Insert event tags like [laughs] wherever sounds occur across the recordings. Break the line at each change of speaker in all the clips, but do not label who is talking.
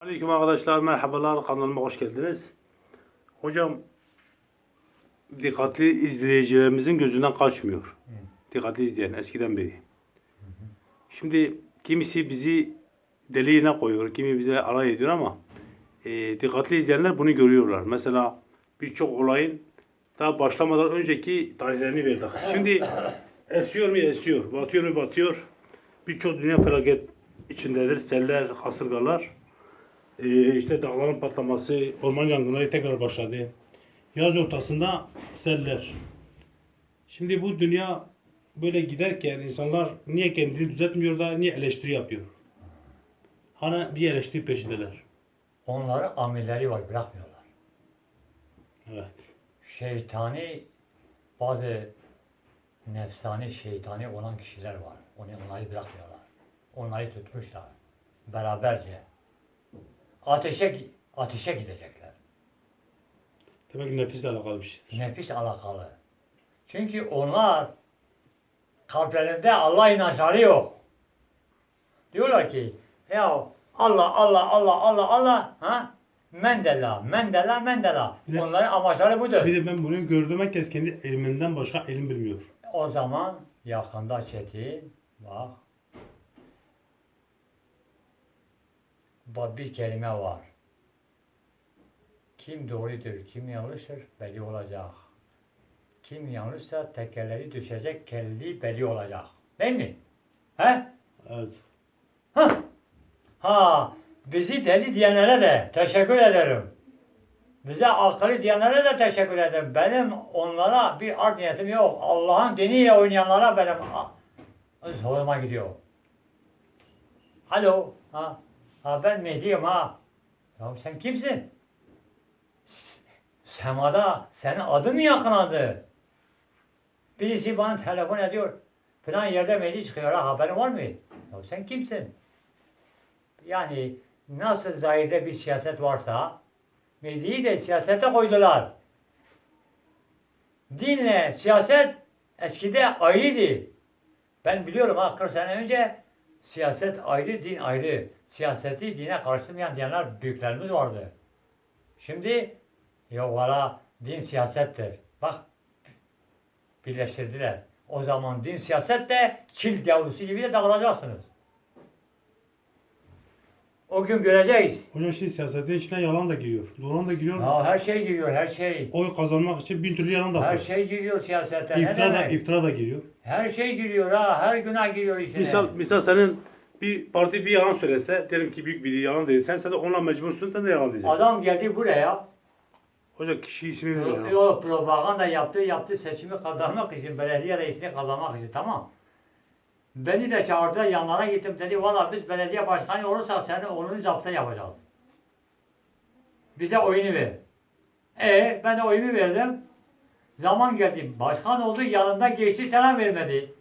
Aleyküm arkadaşlar merhabalar kanalıma hoş geldiniz. Hocam dikkatli izleyicilerimizin gözünden kaçmıyor. Dikkatli izleyen eskiden beri. Şimdi kimisi bizi deliğine koyuyor, kimi bize alay ediyor ama e, dikkatli izleyenler bunu görüyorlar. Mesela birçok olayın daha başlamadan önceki tarihlerini verdik. Şimdi esiyor mu esiyor, batıyor mu batıyor. Birçok dünya felaket içindedir. Seller, kasırgalar. Ee, işte dağların patlaması, orman yangınları tekrar başladı. Yaz ortasında seller. Şimdi bu dünya böyle giderken insanlar niye kendini düzeltmiyorlar, niye eleştiri yapıyor? Hani bir eleştiri peşindeler.
Onların amelleri var bırakmıyorlar.
Evet.
Şeytani bazı nefsani şeytani olan kişiler var. Onu onları bırakmıyorlar. Onları tutmuşlar. Beraberce. Ateşe ateşe gidecekler.
Demek ki nefisle alakalı bir şeydir.
Nefis alakalı. Çünkü onlar kalplerinde Allah inançları yok. Diyorlar ki ya Allah Allah Allah Allah Allah ha Mendela, Mendela, Mendela.
Ne?
Onların amaçları budur.
Bir de ben bunu gördüm herkes kendi ilminden başka ilim bilmiyor.
O zaman yakında Çetin bak bir kelime var. Kim doğrudur, kim yanlıştır belli olacak. Kim yanlışsa tekerleri düşecek, kelli belli olacak. Değil mi? He?
Evet.
Ha? Ha, bizi deli diyenlere de teşekkür ederim. Bize akıllı diyenlere de teşekkür ederim. Benim onlara bir art niyetim yok. Allah'ın diniyle oynayanlara benim zoruma gidiyor. Alo, ha, ha ben Mehdi'yim ha. Ya sen kimsin? Semada senin adın mı yakınladı? Birisi bana telefon ediyor. Falan yerde Mehdi çıkıyor ha haberin var mı? Ya sen kimsin? Yani nasıl zahirde bir siyaset varsa Mehdi'yi de siyasete koydular. Dinle siyaset eskide ayrıydı. Ben biliyorum ha 40 sene önce siyaset ayrı, din ayrı. Siyaseti dine karıştırmayan diyenler büyüklerimiz vardı. Şimdi yok valla din siyasettir. Bak birleştirdiler. O zaman din siyaset de çil yavrusu gibi de dağılacaksınız. O gün göreceğiz.
Hocam şimdi siyasetin içine yalan da giriyor. Dolan da giriyor.
Ya her şey giriyor, her şey.
Oy kazanmak için bin türlü yalan da
Her şey giriyor siyasete. Ne
İftira da,
demek?
iftira da giriyor.
Her şey giriyor ha, her günah giriyor içine.
Misal, misal senin bir parti bir yalan söylese, diyelim ki büyük bir yalan değilsen, sen de ona mecbursun, sen de yalan diyeceksin.
Adam geldi buraya,
Hocam kişi ismini veriyor.
yok propaganda yaptı, yaptı seçimi kazanmak için, belediye reisini kazanmak için, tamam. Beni de çağırdı, yanlara gittim dedi, valla biz belediye başkanı olursak seni onun zapta yapacağız. Bize oyunu ver. E ben de oyumu verdim. Zaman geldi, başkan oldu, yanında geçti, selam vermedi.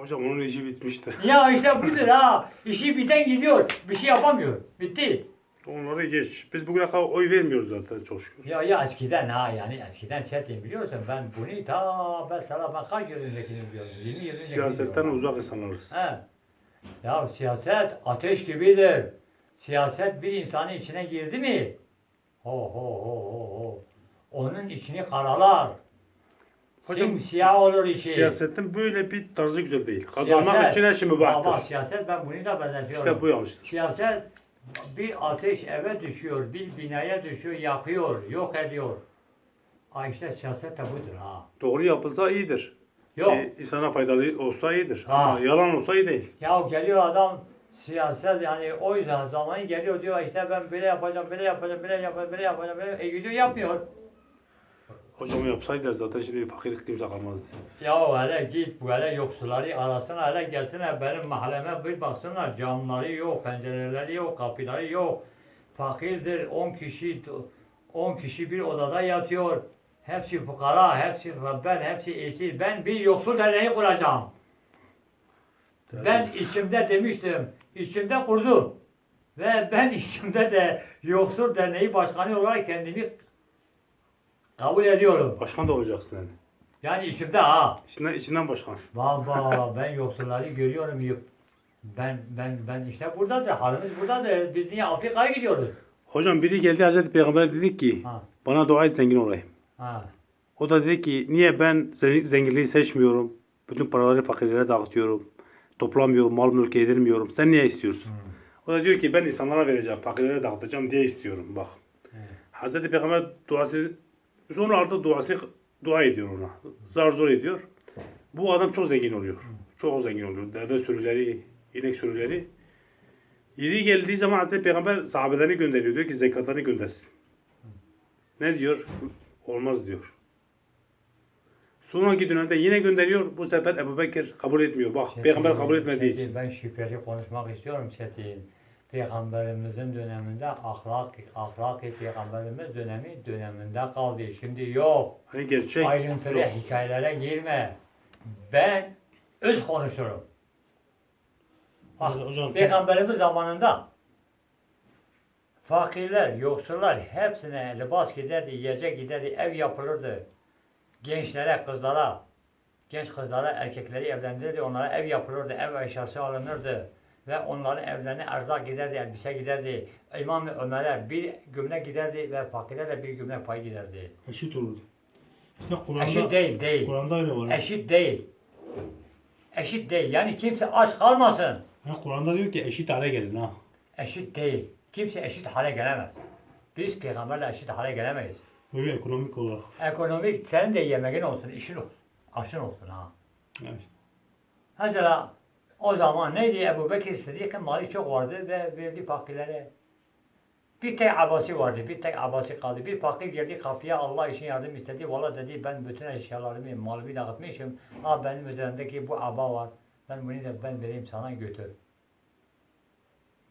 Hocam onun işi bitmişti.
Ya işte budur [laughs] ha. İşi biten gidiyor. Bir şey yapamıyor. Bitti.
Onları geç. Biz bugüne kadar oy vermiyoruz zaten çok şükür.
Ya ya eskiden ha yani eskiden çetin biliyorsun ben bunu ta ben sana ben kaç yıl öncekini biliyorum. 20 yıl öncekini
Siyasetten
biliyorum.
uzak insanlarız.
He. Ya siyaset ateş gibidir. Siyaset bir insanın içine girdi mi? Ho ho ho ho ho. Onun içini karalar. Hocam siyah olur işi.
Siyasetin böyle bir tarzı güzel değil. Kazanmak
Siyaset-
için her şey
Ama
mübahtır.
siyaset ben bunu da benzetiyorum.
İşte bu yanlıştır.
Siyaset bir ateş eve düşüyor, bir binaya düşüyor, yakıyor, yok ediyor. Ha işte siyaset de budur ha.
Doğru yapılsa iyidir.
Yok.
Ee, insana faydalı olsa iyidir.
Ha.
Ama yalan olsa iyi değil.
Ya geliyor adam siyaset yani o yüzden zamanı geliyor diyor işte ben böyle yapacağım, böyle yapacağım, böyle yapacağım, böyle yapacağım, böyle E gidiyor yapmıyor.
Hocam yapsaydı zaten şimdi fakirlik kimse kalmazdı.
Ya hele git bu hele yoksulları arasına hele gelsinler benim mahalleme bir baksınlar camları yok, pencereleri yok, kapıları yok. Fakirdir 10 kişi 10 kişi bir odada yatıyor. Hepsi fukara, hepsi ben, hepsi esir. Ben bir yoksul derneği kuracağım. Ben içimde demiştim, içimde kurdum. Ve ben [laughs] içimde de yoksul derneği başkanı olarak kendimi kabul ediyorum.
Başkan da olacaksın yani.
Yani içimde ha.
İçinden, içinden başkan.
Baba [laughs] ben yoksulları görüyorum. yık- Ben ben ben işte buradadır. Halimiz buradadır. Biz niye Afrika'ya gidiyoruz?
Hocam biri geldi Hazreti Peygamber'e dedi ki
Ha.
bana dua et zengin olayım.
Ha.
O da dedi ki niye ben ze- zenginliği seçmiyorum? Bütün paraları fakirlere dağıtıyorum. Toplamıyorum, mal mülk yedirmiyorum. Sen niye istiyorsun? O da diyor ki ben insanlara vereceğim, fakirlere dağıtacağım diye istiyorum. Bak.
Evet.
Hazreti Peygamber duası sonra artık duası dua ediyor ona. Zar zor ediyor. Bu adam çok zengin oluyor. Çok zengin oluyor. Deve sürüleri, inek sürüleri. Yeri geldiği zaman Hazreti Peygamber sahabelerini gönderiyor. Diyor ki zekatlarını göndersin. Ne diyor? Olmaz diyor. Sonraki dönemde yine gönderiyor. Bu sefer Ebu Bekir kabul etmiyor. Bak
Çetin,
Peygamber kabul etmediği için.
Ben şüpheli konuşmak istiyorum Çetin. Peygamberimizin döneminde ahlak, ahlak peygamberimiz dönemi döneminde kaldı. Şimdi yok.
Hani gerçek.
Ayrıntılı
yok.
hikayelere girme. Ben öz konuşurum. Bak,
Hocam-
Peygamberimiz zamanında fakirler, yoksullar hepsine libas giderdi, yiyecek giderdi, ev yapılırdı. Gençlere, kızlara, genç kızlara, erkekleri evlendirirdi, onlara ev yapılırdı, ev eşyası alınırdı. Ve onların evlerine erzak giderdi, elbise giderdi. İmam-ı Ömer'e bir gömlek giderdi ve fakirlere bir gömlek payı giderdi.
Eşit olurdu. İşte Kur'an'da,
Eşit değil, değil.
Kur'an'da öyle var.
Eşit değil. Eşit değil. Yani kimse aç kalmasın.
Ha, Kur'an'da diyor ki eşit hale gelin ha.
Eşit değil. Kimse eşit hale gelemez. Biz peygamberle eşit hale gelemeyiz.
Böyle ekonomik olarak.
Ekonomik senin de yemeğin olsun, işin olsun. Aşın olsun ha.
Evet.
Mesela o zaman neydi Ebu Bekir Sıddık'ın mali çok vardı ve verdi fakirlere. Bir tek abası vardı, bir tek abası kaldı. Bir fakir geldi kapıya Allah için yardım istedi. Valla dedi ben bütün eşyalarımı, malımı dağıtmışım. Ha benim üzerimdeki bu aba var. Ben bunu da ben vereyim sana götür.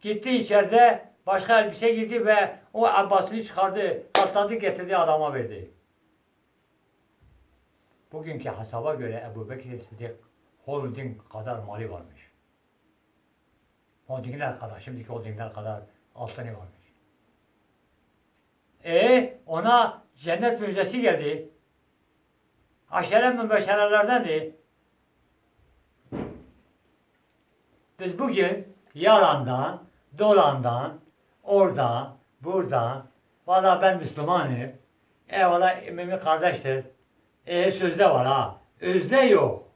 Gitti içeride başka elbise giydi ve o abbasını çıkardı. Katladı getirdi adama verdi. Bugünkü hesaba göre Ebu Bekir Sıddık holding kadar mali varmış. Holdingler kadar, şimdiki holdingler kadar altını varmış. E ona cennet müjdesi geldi. Aşere mübeşşerelerdendi. Biz bugün yalandan, dolandan, oradan, buradan, valla ben Müslümanım, e valla mümin kardeştir, e sözde var ha, özde yok.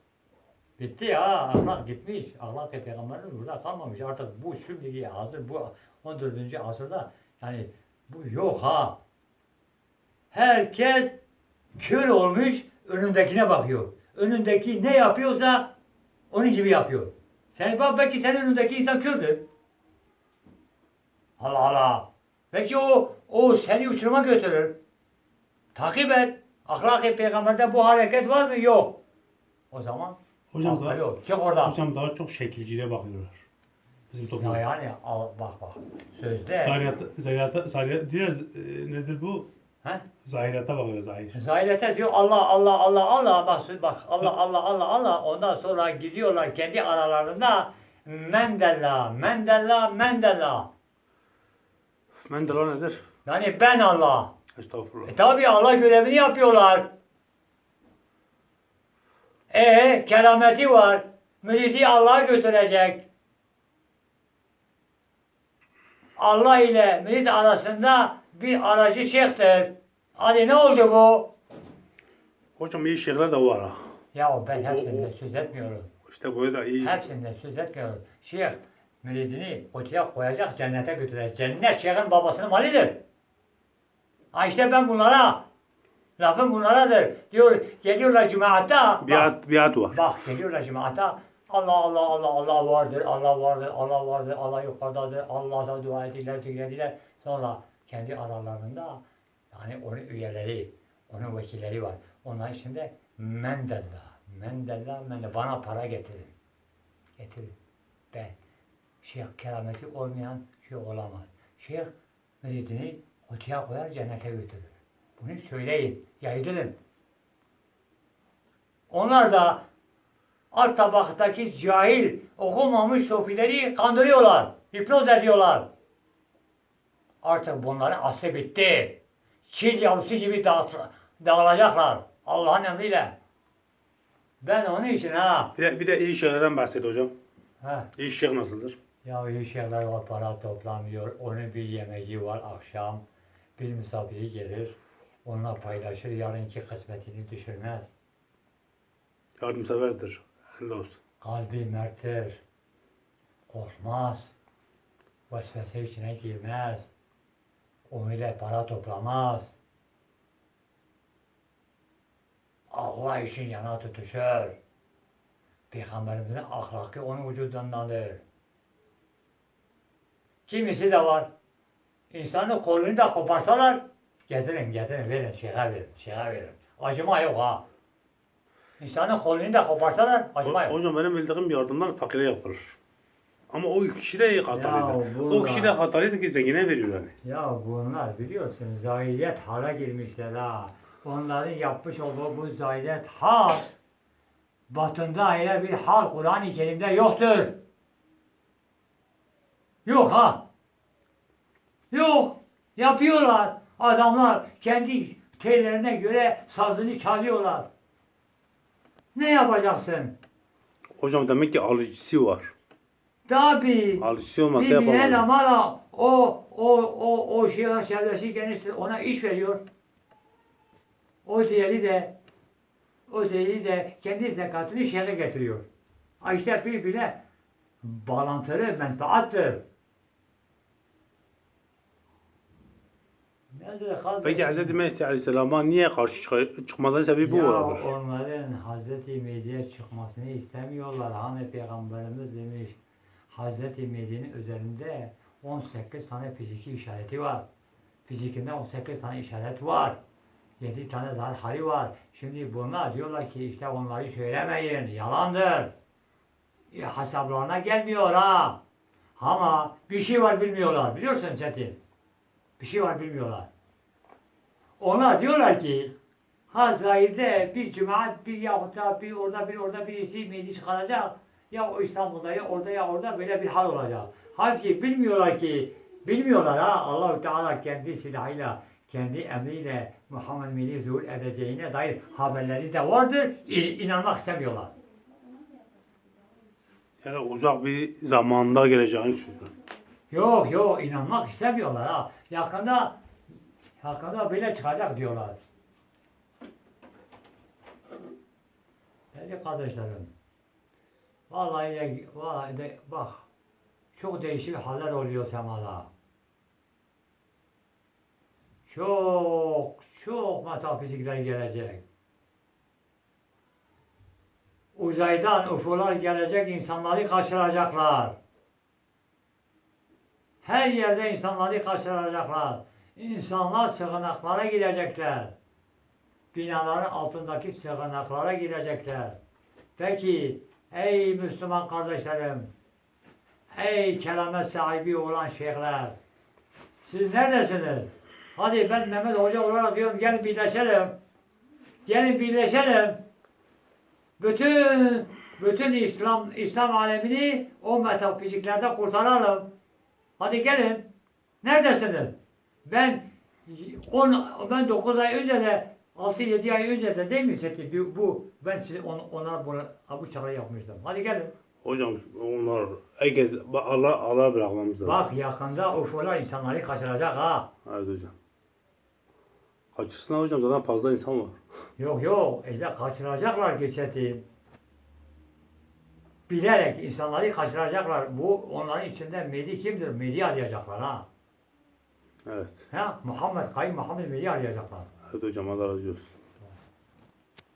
Bitti ya, ahlak gitmiş. Ahlak peygamberimiz burada kalmamış. Artık bu şimdiki asır, bu 14. asırda yani bu yok ha. Herkes kör olmuş, önündekine bakıyor. Önündeki ne yapıyorsa onun gibi yapıyor. Sen bak belki senin önündeki insan kördür. Allah Allah. Belki o o seni uçuruma götürür. Takip et. Ahlak-ı peygamberde bu hareket var mı? Yok. O zaman
Hocam
aklı
daha,
yok. Çık oradan.
hocam daha çok şekilciliğe bakıyorlar. Bizim
Ya
toplumda.
yani al, bak bak. Sözde.
Zahirata, zahirata, zahirata, diyor, e, nedir bu?
He?
Zahirata bakıyor zahir.
Zahirete diyor Allah Allah Allah Allah bak bak Allah Allah Allah Allah ondan sonra gidiyorlar kendi aralarında Mendella Mendella Mendella
Mendela nedir?
yani ben Allah
Estağfurullah.
e tabi Allah görevini yapıyorlar e kerameti var müridi Allah'a götürecek Allah ile mürid arasında bir aracı şeyhtir hadi ne oldu bu
Hocam iyi şeyler de var ha.
Ya ben
o-
söz etmiyorum.
İşte böyle de iyi.
Hepsinden söz etmiyorum. Şeyh müridini kutuya koyacak, cennete götürecek. Cennet şeyhin babasının malıdır. Ha işte ben bunlara, lafım bunlaradır. Diyor, geliyorlar cumaatta. Bak,
Biat, biat var.
bak geliyorlar cumaatta. Allah Allah Allah Allah vardır, Allah vardır, Allah vardır, Allah yukarıdadır, Allah'a dua edirler, tüylediler. Sonra kendi aralarında yani onun üyeleri, onun vekilleri var. Onların içinde Mendella, Mendella, Mendella. Bana para getirin. Getirin. Ben. Şeyh kerameti olmayan şey olamaz. Şeyh müridini kutuya koyar cennete götürür. Bunu söyleyin, yaydırın. Onlar da alt tabaktaki cahil, okumamış sofileri kandırıyorlar, hipnoz ediyorlar. Artık bunların aslı bitti. Çil yavrusu gibi dağıt, dağılacaklar Allah'ın emriyle. Ben onun için ha.
Bir de, bir de iyi şeylerden bahset hocam.
He.
İş şey nasıldır?
Ya iyi şeyler var para toplamıyor. Onun bir yemeği var akşam. Bir misafiri gelir. Onunla paylaşır. Yarınki kısmetini düşürmez.
Yardımseverdir. Helal olsun.
Kalbi merttir. Korkmaz. Vesvese içine girmez. O ile para toplamaz. Allah için yana tutuşur. Peygamberimizin ahlakı onun vücudundandır. Kimisi de var. İnsanın kolunu da koparsalar getirin getirin verin şeyhe verin şeyhe verin. Acıma yok ha. İnsanın kolunu da koparsalar acıma yok.
hocam benim bildiğim yardımlar fakire yapılır. Ama o kişi de hatalıydı.
burada-
O kişi de hatalıydı ki zengine veriyor yani.
Ya bunlar biliyorsun zahiriyet hala girmişler ha. Onların yapmış olduğu bu zahiriyet hal batında öyle bir hal Kur'an-ı Kerim'de yoktur. Yok ha. Yok. Yapıyorlar. Adamlar kendi tellerine göre sazını çalıyorlar. Ne yapacaksın?
Hocam demek ki alıcısı var.
Tabii.
Alıcısı olmasa
Bir bile
yapamaz.
zamana o o o o şeyler çevresi geniş ona iş veriyor. O diğeri de o diğeri de kendi zekatını şeye getiriyor. Ha işte birbirine bağlantılı menfaattır. Nedir kardeşim?
Peki Hz. Mehdi Aleyhisselam'a niye karşı çık- çıkmaları sebebi bu
ya
olabilir.
onların Hazreti Mehdi'ye çıkmasını istemiyorlar. Hani Peygamberimiz demiş Hazreti Mehdi'nin üzerinde 18 tane fiziki işareti var. Fizikinde 18 tane işaret var. 7 tane zarhari var. Şimdi bunlar diyorlar ki işte onları söylemeyin. Yalandır. E, hesaplarına gelmiyor ha. Ama bir şey var bilmiyorlar. Biliyorsun Çetin. Bir şey var bilmiyorlar. Ona diyorlar ki Hazrai'de bir cemaat bir yahut da bir orada bir orada birisi meclis çıkaracak. Ya o İstanbul'da ya orada ya orada böyle bir hal olacak. Halbuki bilmiyorlar ki bilmiyorlar ha Allahu Teala kendi silahıyla kendi emriyle Muhammed Mehdi zuhur edeceğine dair haberleri de vardır. İnanmak istemiyorlar.
Yani uzak bir zamanda geleceğini düşünüyorum.
Yok yok inanmak istemiyorlar ha. Yakında yakında böyle çıkacak diyorlar. Değerli kardeşlerim. Vallahi vallahi de, bak çok değişik haller oluyor semada. Çok çok metafizikler gelecek. Uzaydan UFO'lar gelecek insanları kaçıracaklar. Her yerde insanları kaçıracaklar. İnsanlar sığınaklara girecekler. Binaların altındaki sığınaklara girecekler. Peki ey Müslüman kardeşlerim, ey keramet sahibi olan şeyhler, siz neredesiniz? Hadi ben Mehmet Hoca olarak diyorum gelin birleşelim. Gelin birleşelim. Bütün bütün İslam İslam alemini o metafiziklerde kurtaralım. Hadi gelin. Neredesiniz? Ben 10 ben 9 ay önce de 6-7 ay önce de değil mi Çetin? Bu, ben size on, bunu bu çağrı yapmıştım. Hadi gelin.
Hocam onlar herkes Allah Allah bırakmamız lazım.
Bak yakında UFO'lar insanları kaçıracak ha.
Evet hocam. Kaçırsınlar hocam zaten fazla insan var. [laughs]
Yok yok öyle kaçıracaklar ki Çetin. Bilerek insanları kaçıracaklar. Bu onların içinde Mehdi kimdir? Mehdi arayacaklar ha.
Evet.
Ha? Muhammed Kayın Muhammed Mehdi arayacaklar.
Evet hocam Allah razı olsun.